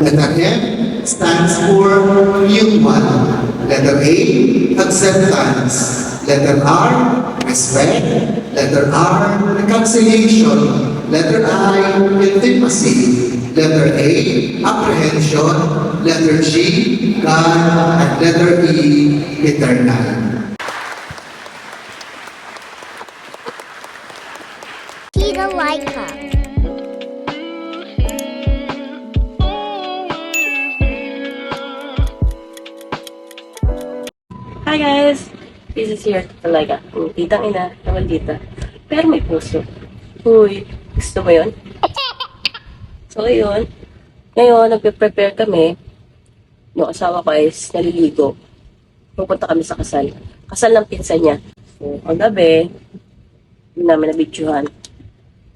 Letter M stands for human. Letter A, acceptance. Letter R, respect. Letter R, reconciliation. Letter I, intimacy. Letter A, apprehension. Letter G, God. And letter E, eternal. Tita Laika. Hi guys! This is here talaga. Ang titang ina na maldita. Pero may puso. Uy, gusto mo yun? So, yun. Ngayon, nagpe-prepare kami. Yung asawa ko is naliligo. Pupunta kami sa kasal. Kasal ng pinsan niya. So, ang gabi, hindi namin nabidyohan.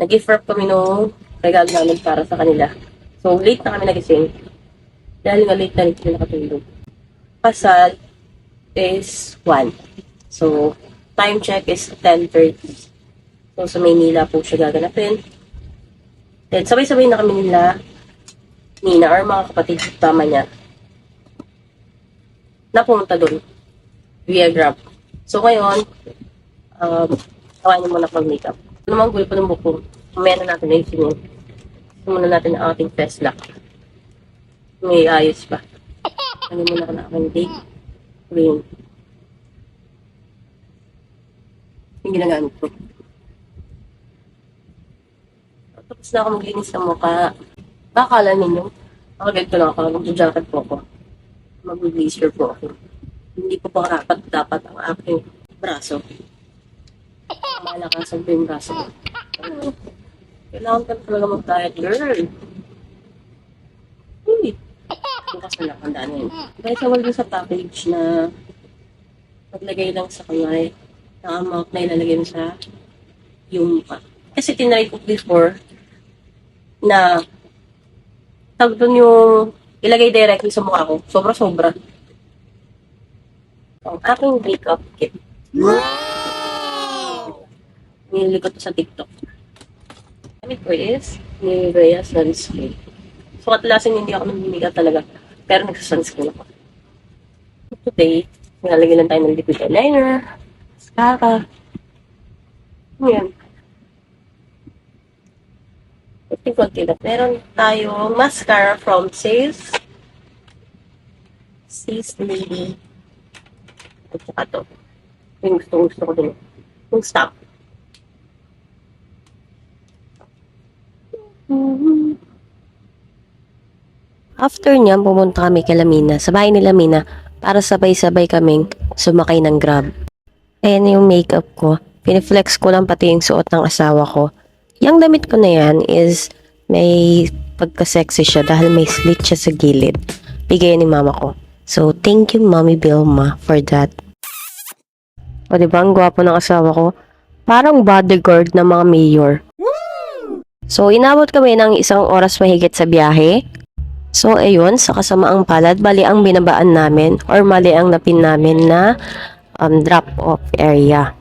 Nag-gift wrap kami nung regalo namin para sa kanila. So, late na kami nagising. Dahil nga late na rin kami nakatulog. Kasal, is 1. So, time check is 10.30. So, sa Maynila po siya gaganapin. Then, sabay-sabay na kami nila, Nina, or mga kapatid tama niya, na pumunta doon via Grab. So, ngayon, um, kawain muna pag-makeup. Ano naman gulo pa ng buko? Na natin na yung. Muna natin ang ating face lock. May ayos pa. Ano muna ka na aking date green. Yung ginagamit ko. Tapos na ako maglinis ng mukha. Bakala ninyo, nakagad ko lang ako, mag-jacket po ako. Mag-blazer po ako. Hindi ko pa dapat ang aking braso. Malakasan ko yung braso Kailangan ka talaga mag-diet, girl. Bukas na lang, handaan na yun. Dahil sa wala sa package na maglagay lang sa kamay na amount na ilalagay mo sa yung pa. Kasi tinry ko before na tag doon yung ilagay directly sa mukha ko. Sobra-sobra. Ang aking makeup kit. Wow! Nilili ko to sa TikTok. Gamit ko is Nivea Sunscreen. So, katalasan hindi ako namimigay talaga. Pero nagsa-sunscreen ako. Today, nilalagay lang tayo ng liquid eyeliner, mascara. Yan. Kunti-kunti lang. Meron tayong mascara from Sis. Sis Lady. At saka to. Yung gusto-gusto ko din. Yung stop. After niyan, pumunta kami kay Lamina, sa bahay ni Lamina, para sabay-sabay kaming sumakay ng grab. Ayan yung makeup ko. Piniflex ko lang pati yung suot ng asawa ko. Yung damit ko na yan is may pagka-sexy siya dahil may slit siya sa gilid. Bigay ni mama ko. So, thank you, Mommy Vilma, for that. O, diba? Ang gwapo ng asawa ko. Parang bodyguard ng mga mayor. So, inabot kami ng isang oras mahigit sa biyahe. So, ayun, sa kasamaang palad, bali ang binabaan namin or mali ang napin namin na um, drop-off area.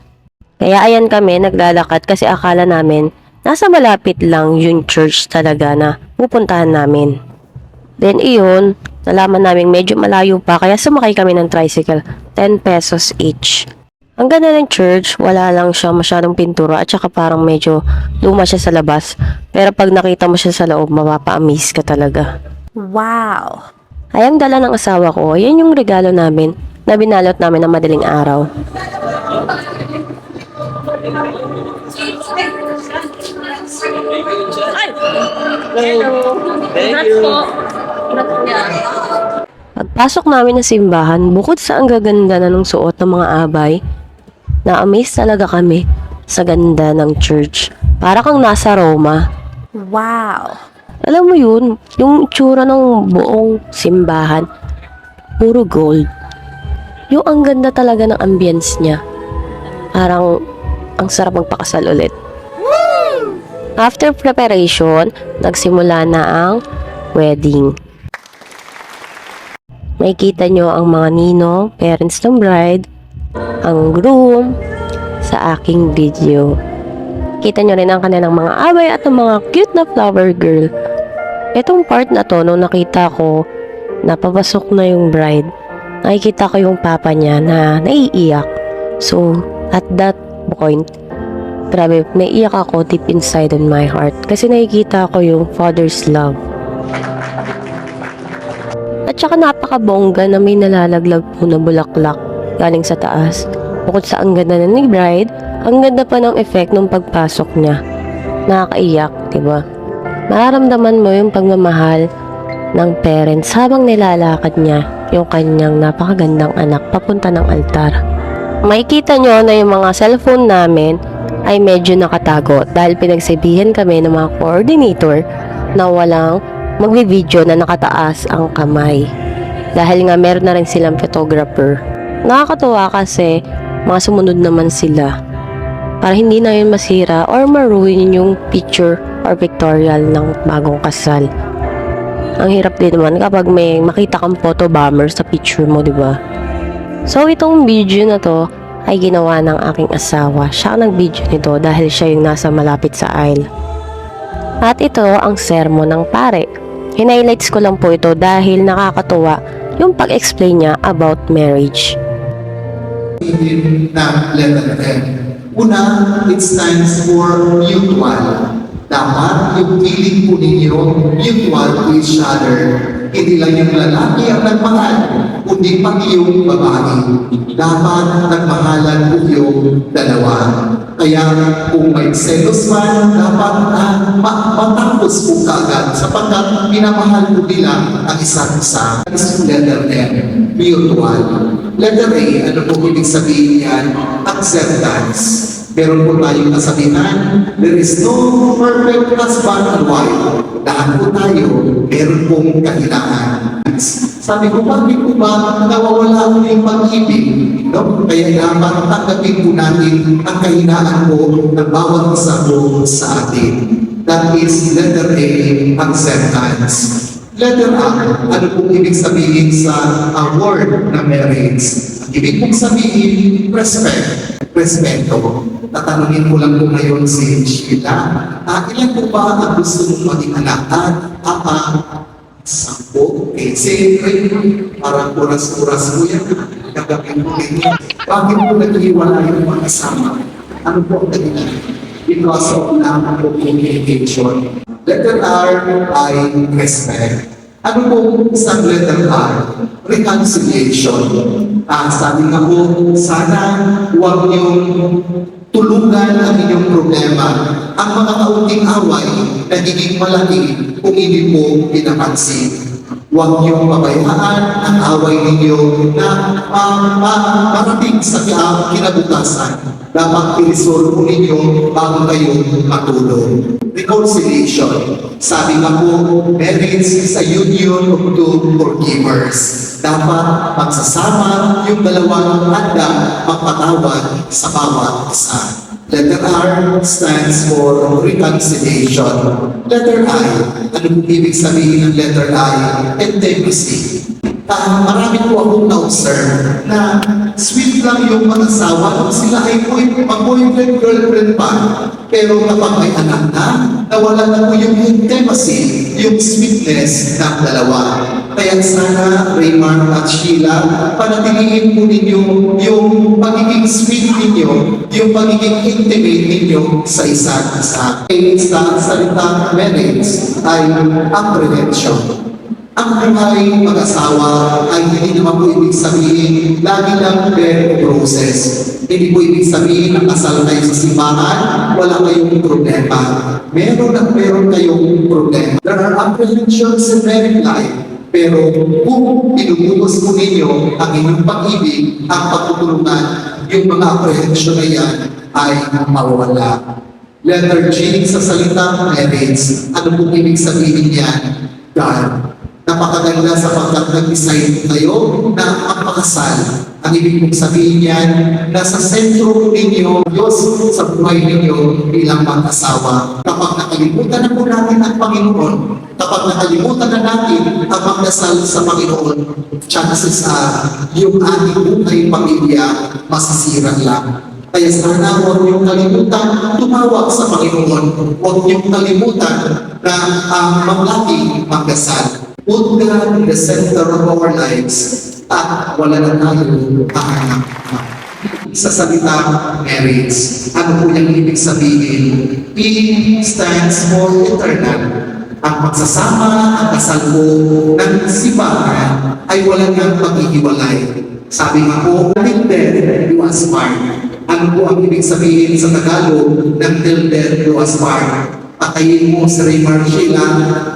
Kaya ayan kami, naglalakad kasi akala namin nasa malapit lang yung church talaga na pupuntahan namin. Then iyon, nalaman namin medyo malayo pa kaya sumakay kami ng tricycle, 10 pesos each. Ang ganda ng church, wala lang siya masyadong pintura at saka parang medyo luma siya sa labas. Pero pag nakita mo siya sa loob, mapapa-amaze ka talaga. Wow. Ay, ang dala ng asawa ko, yan yung regalo namin na binalot namin ng madaling araw. Pagpasok namin ng simbahan, bukod sa ang gaganda na ng suot ng mga abay, na-amaze talaga kami sa ganda ng church. Para kang nasa Roma. Wow. Alam mo yun, yung itsura ng buong simbahan, puro gold. Yung ang ganda talaga ng ambience niya. Parang ang sarap magpakasal ulit. After preparation, nagsimula na ang wedding. Makikita nyo ang mga ninong, parents ng bride, ang groom, sa aking video. Kita nyo rin ang kanilang mga abay at ang mga cute na flower girl. Itong part na to, nung nakita ko na papasok na yung bride, nakikita ko yung papa niya na naiiyak. So, at that point, grabe, naiiyak ako deep inside in my heart kasi nakikita ko yung father's love. At saka napakabongga na may nalalaglag po na bulaklak galing sa taas. Bukod sa ang ganda na ni bride, ang ganda pa ng effect nung pagpasok niya. Nakakaiyak, di ba? Mararamdaman mo yung pagmamahal ng parents habang nilalakad niya yung kanyang napakagandang anak papunta ng altar. Makikita nyo na yung mga cellphone namin ay medyo nakatago dahil pinagsabihan kami ng mga coordinator na walang magbi-video na nakataas ang kamay. Dahil nga meron na rin silang photographer. Nakakatuwa kasi mga sumunod naman sila para hindi na yun masira or maruin yung picture or pictorial ng bagong kasal. Ang hirap din naman kapag may makita kang photo bomber sa picture mo, di ba? So, itong video na to ay ginawa ng aking asawa. Siya ang nag-video nito dahil siya yung nasa malapit sa aisle. At ito ang sermon ng pare. Hinighlights ko lang po ito dahil nakakatuwa yung pag-explain niya about marriage. Sabihin na letter M. Una, it stands for mutual. Dapat yung feeling po ninyo mutual to each other. Hindi lang yung lalaki ang nagmahal, kundi pati yung babae. Dapat nagmahalan po yung dalawa. Kaya kung may selos man, dapat na ma- matapos po kaagad sapagkat minamahal po nila ang isa't isa. Is letter M, mutual. Letter A, ano po ibig sabihin yan? Acceptance. Meron po tayong kasabihan, there is no perfect husband and wife. Lahat po tayo, meron pong kahilangan. Sabi ko, bakit po ba nawawala ko yung pag-ibig? No? Kaya dapat tanggapin po natin ang kahinaan po ng bawat isa po sa atin. That is letter A, acceptance. Letter A, ano pong ibig sabihin sa uh, word na marriage? Ibig pong sabihin, respect. Respeto. Tatanungin ko lang po ngayon si Sheila. Ah, ilan po ba ang gusto mong maging anak? At apa? Sampo? Okay. Siyempre, parang oras-oras po yan. Gagawin ninyo. Bakit po nag-iwala yung mga kasama? Ano po ang dahilan? Because of lack of communication. Letter R ay respect. Ano po isang letter R? Reconciliation. Ah, sabi nga po, sana huwag niyong tulungan ang inyong problema. Ang mga kaunting away, nagiging malaki kung hindi po pinapansin. Huwag niyong pabayaan ang away ninyo na ma- marating sa kinabukasan. Dapat i-resolve po ninyo bago kayo matulog. Reconciliation. Sabi nga po, marriage is a union of two forgivers. Dapat magsasama yung dalawang handa magpatawad sa bawat isa. Letter R stands for reconciliation. Letter I, ano po ibig sabihin ng letter I? Intimacy. Ah, marami po akong na-observe na sweet lang yung mag-asawa sila ay boy, mag-boyfriend, girlfriend pa. Pero kapag may anak na, nawala na po yung intimacy, yung sweetness ng dalawa. Kaya sana, Raymar at Sheila, panatilihin po ninyo yung pagiging sweet ninyo, yung pagiging intimate ninyo sa isa't isa. Kaya sa salita marriage ay apprehension. Ang buhay mag-asawa ay hindi naman po ibig sabihin lagi lang bare process. Hindi po ibig sabihin na kasal kayo sa simbahan, wala kayong problema. Meron at meron kayong problema. There are apprehensions in married life. Pero kung pinuputos po ninyo ang inyong pag-ibig, ang pagtutulungan, yung mga apprehension na yan ay mawawala. Letter G sa salitang marriage, ano po ibig sabihin yan? God. Napakaganda sapagkat nag-decide kayo na magpakasal. Ang ibig mong sabihin yan, nasa sentro ninyo, Diyos sa buhay ninyo bilang mag-asawa. Kapag nakalimutan na po natin ang Panginoon, kapag nakalimutan na natin ang magdasal sa Panginoon, chances are yung ating buhay pamilya masisira lang. Kaya sana huwag niyong kalimutan tumawag sa Panginoon. Huwag niyong kalimutan na ang maglaki magdasal. Put God in the center of our lives at wala na tayo kahanap sa salita marriage. Ano po yung ibig sabihin? P stands for eternal. Ang magsasama, ang kasal po ng simbahan ay wala nang paghihiwalay. Sabi nga po, till death do us part. Ano po ang ibig sabihin sa Tagalog ng till death do us part? Patayin mo si Ray Marcela,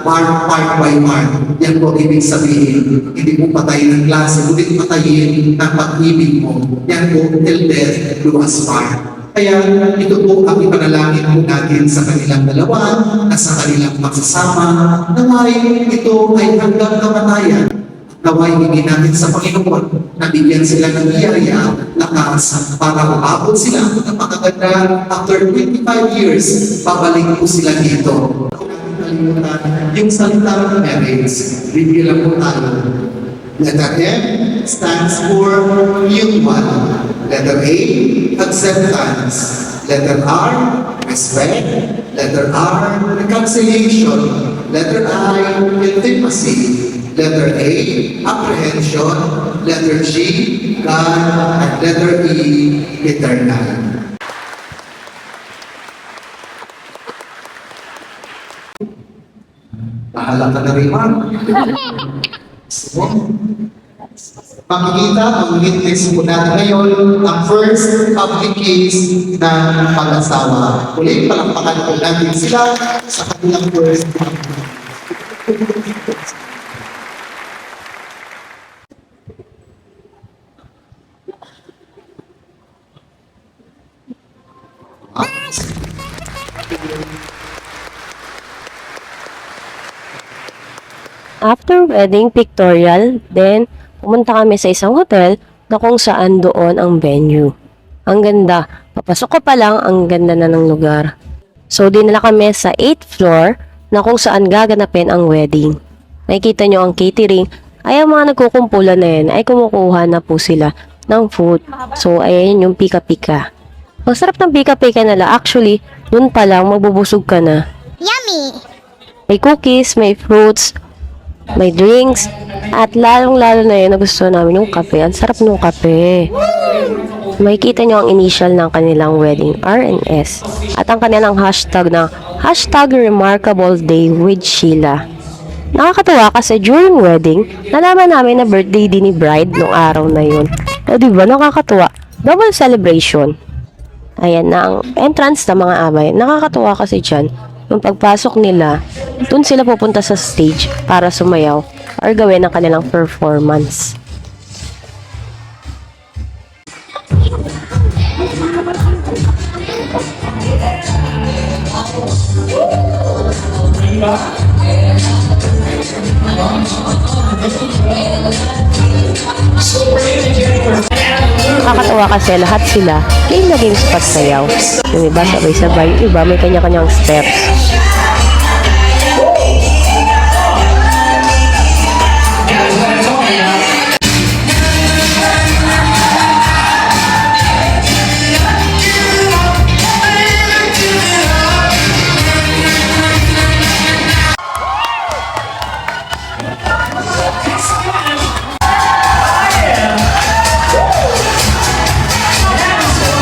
part, part by part. Yan po ibig sabihin. Hindi mo patayin ng klase, kundi patayin ng pag-ibig mo. Yan po, till death do us part. Kaya ito po ang ipanalangin po natin sa kanilang dalawa, na sa kanilang magsasama, naway ito ay hanggang kamatayan. Naway hindi natin sa Panginoon na bigyan sila ng biyaya, lakas, para umabot sila ng makaganda after 25 years, pabalik po sila dito. Yung salitang marriage. Review lang po tayo. Letter M stands for mutual. Letter A, acceptance. Letter R, respect. Letter R, reconciliation. Letter I, intimacy. Letter A, apprehension. Letter G, God. At letter E, eternal. Bahala ka na rin, ma'am. Makikita ang witness po natin ngayon ang first public case ng mag-asawa. Ulit, palakpakan po natin sila sa kanilang first After wedding pictorial, then pumunta kami sa isang hotel na kung saan doon ang venue. Ang ganda. Papasok ko pa lang, ang ganda na ng lugar. So, dinala kami sa 8th floor na kung saan gaganapin ang wedding. Nakikita nyo ang catering. Ay, ang mga nagkukumpulan na yan ay kumukuha na po sila ng food. So, ayan yung pika-pika. Ang sarap ng pika-pika nila. Actually, dun pa lang mabubusog ka na. Yummy! May cookies, may fruits, may drinks, at lalong-lalo na yun, nagustuhan namin yung kape. Ang sarap ng kape. Makikita nyo ang initial ng kanilang wedding, RNS, at ang kanilang hashtag na hashtag Remarkable Day with Sheila. Nakakatawa kasi during wedding, nalaman namin na birthday din ni bride nung araw na yun. O diba, nakakatuwa. Double celebration. Ayan na ang entrance ng mga amay. Nakakatuwa kasi dyan, yung pagpasok nila, dun sila pupunta sa stage para sumayaw or gawin ang kanilang performance. Nakakatawa kasi lahat sila game na games pagsayaw. Yung iba sabay-sabay, yung iba may kanya-kanyang steps.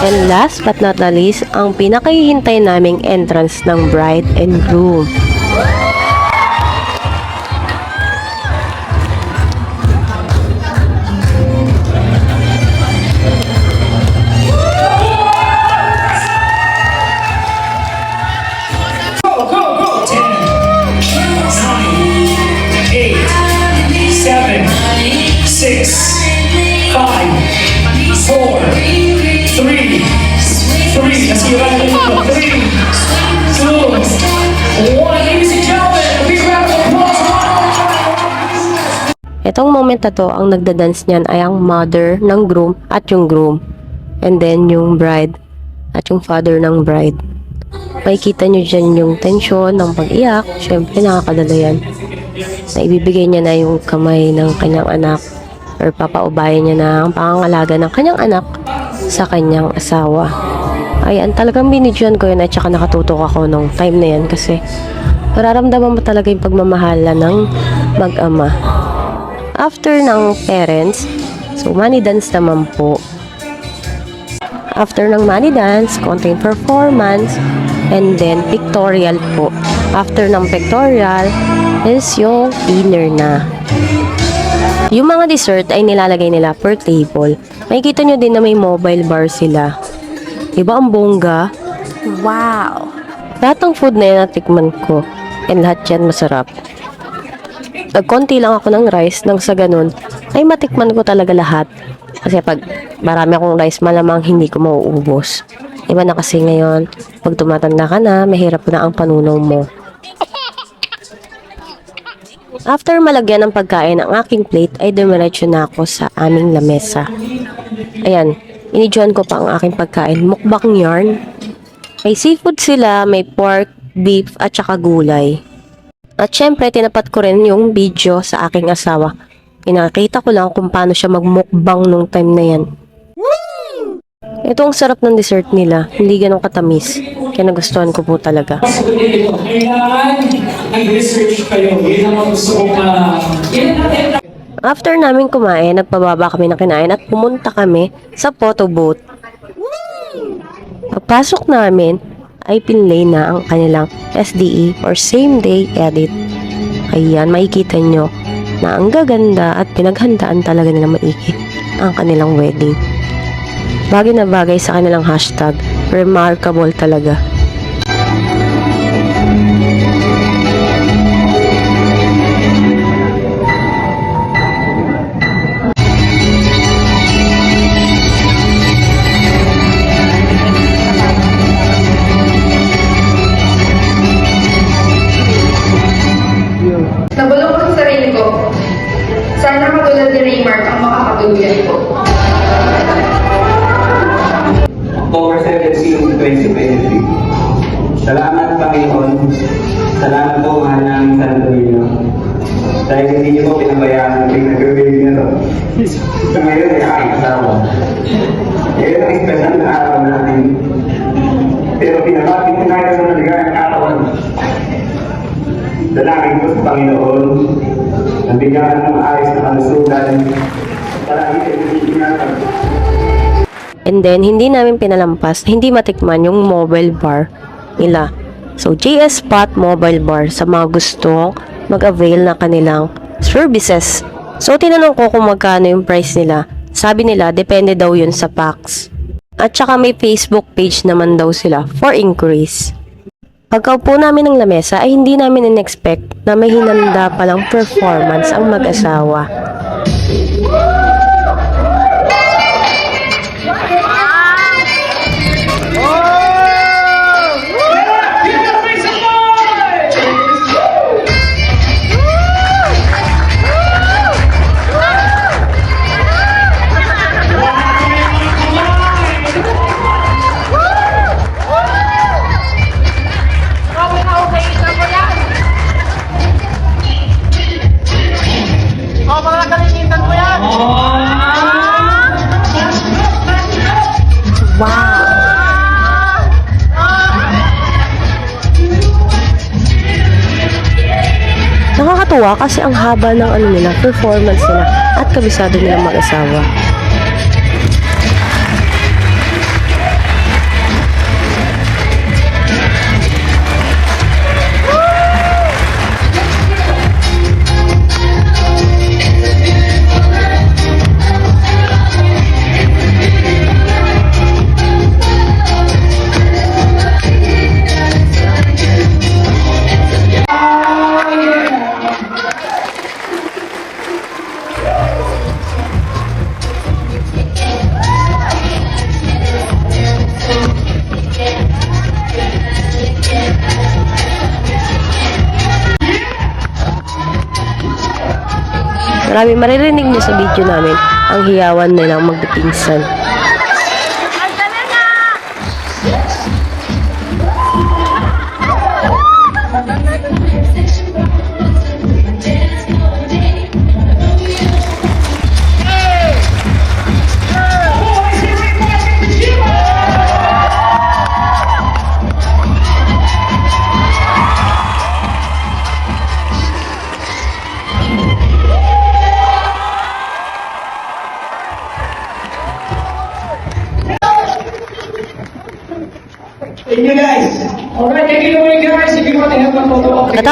And last but not the least, ang pinakahihintay naming entrance ng bride and groom. Moment na to, ang nagda-dance niyan ay ang mother ng groom at yung groom. And then yung bride at yung father ng bride. Makikita nyo dyan yung tension ng pag-iyak. Siyempre, nakakadala yan. Na ibibigay niya na yung kamay ng kanyang anak or papaubayan niya na ang pangangalaga ng kanyang anak sa kanyang asawa. Ayan, talagang binidyoan ko yun at saka nakatutok ako nung time na yan kasi nararamdaman mo talaga yung pagmamahala ng mag-ama. After ng parents, so money dance naman po. After ng money dance, konting performance, and then pictorial po. After ng pictorial is yung dinner na. Yung mga dessert ay nilalagay nila per table. Makikita nyo din na may mobile bar sila. Diba ang bongga? Wow. Lahat ng food na yan natikman ko. And lahat yan masarap. Nagkonti lang ako ng rice nang sa ganun ay matikman ko talaga lahat. Kasi pag marami akong rice malamang hindi ko mauubos. Iba na kasi ngayon, pag tumatanda ka na, mahirap na ang panunaw mo. After malagyan ng pagkain ang aking plate ay dumiretso na ako sa aming lamesa. Ayan, inidyoan ko pa ang aking pagkain. Mukbang yarn. May seafood sila, may pork, beef, at saka gulay. At syempre, tinapat ko rin yung video sa aking asawa. Pinakita ko lang kung paano siya magmukbang nung time na yan. Ito ang sarap ng dessert nila. Hindi ganun katamis. Kaya nagustuhan ko po talaga. Ah, After namin kumain, nagpababa kami ng kinain at pumunta kami sa photo booth. Pagpasok namin, ay pinlay na ang kanilang SDE or same day edit. Ayan, makikita nyo na ang gaganda at pinaghandaan talaga nila maigi ang kanilang wedding. Bagay na bagay sa kanilang hashtag, remarkable talaga. Antonio. Dahil hindi niyo po pinabayaan ang pinag-gawin niyo to. Sa ngayon ay aking asawa. Ngayon ang espesyal na araw natin. Pero pinabati ko na ito ng ligayang katawan. Dalangin ko sa Panginoon. Nabigyan ng ayos na kalusugan. Palagi ay nagigingatan. And then, hindi namin pinalampas, hindi matikman yung mobile bar nila. So, JS Spot Mobile Bar sa mga gustong mag-avail na kanilang services. So, tinanong ko kung magkano yung price nila. Sabi nila, depende daw yun sa packs. At saka may Facebook page naman daw sila for inquiries. Pagkaupo namin ng lamesa ay hindi namin in-expect na may hinanda palang performance ang mag-asawa. Nakakatuwa kasi ang haba ng ano nila, performance nila at kabisado nilang mag-asawa. Marami maririnig niyo sa video namin ang hiyawan nilang magpipinsan.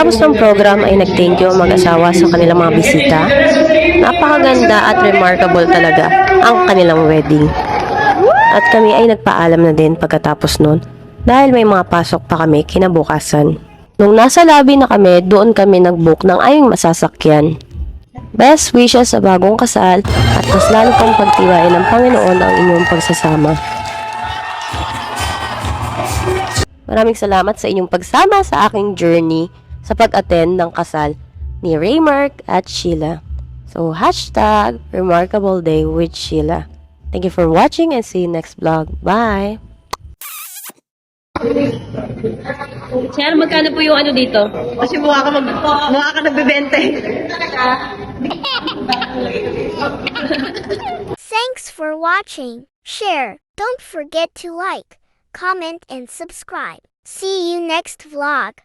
Pagkatapos ng program ay nag-thank you mag-asawa sa kanilang mga bisita. Napakaganda at remarkable talaga ang kanilang wedding. At kami ay nagpaalam na din pagkatapos nun dahil may mga pasok pa kami kinabukasan. Nung nasa lobby na kami, doon kami nag-book ng aming masasakyan. Best wishes sa bagong kasal at mas lalo pang pagtiwain ng Panginoon ang inyong pagsasama. Maraming salamat sa inyong pagsama sa aking journey sa pag-attend ng kasal ni Raymark at Sheila. So, hashtag Remarkable Day with Sheila. Thank you for watching and see you next vlog. Bye! Sir, magkano po yung ano dito? Kasi mukha ka mag mukha ka nagbebente. Thanks for watching. Share. Don't forget to like, comment, and subscribe. See you next vlog.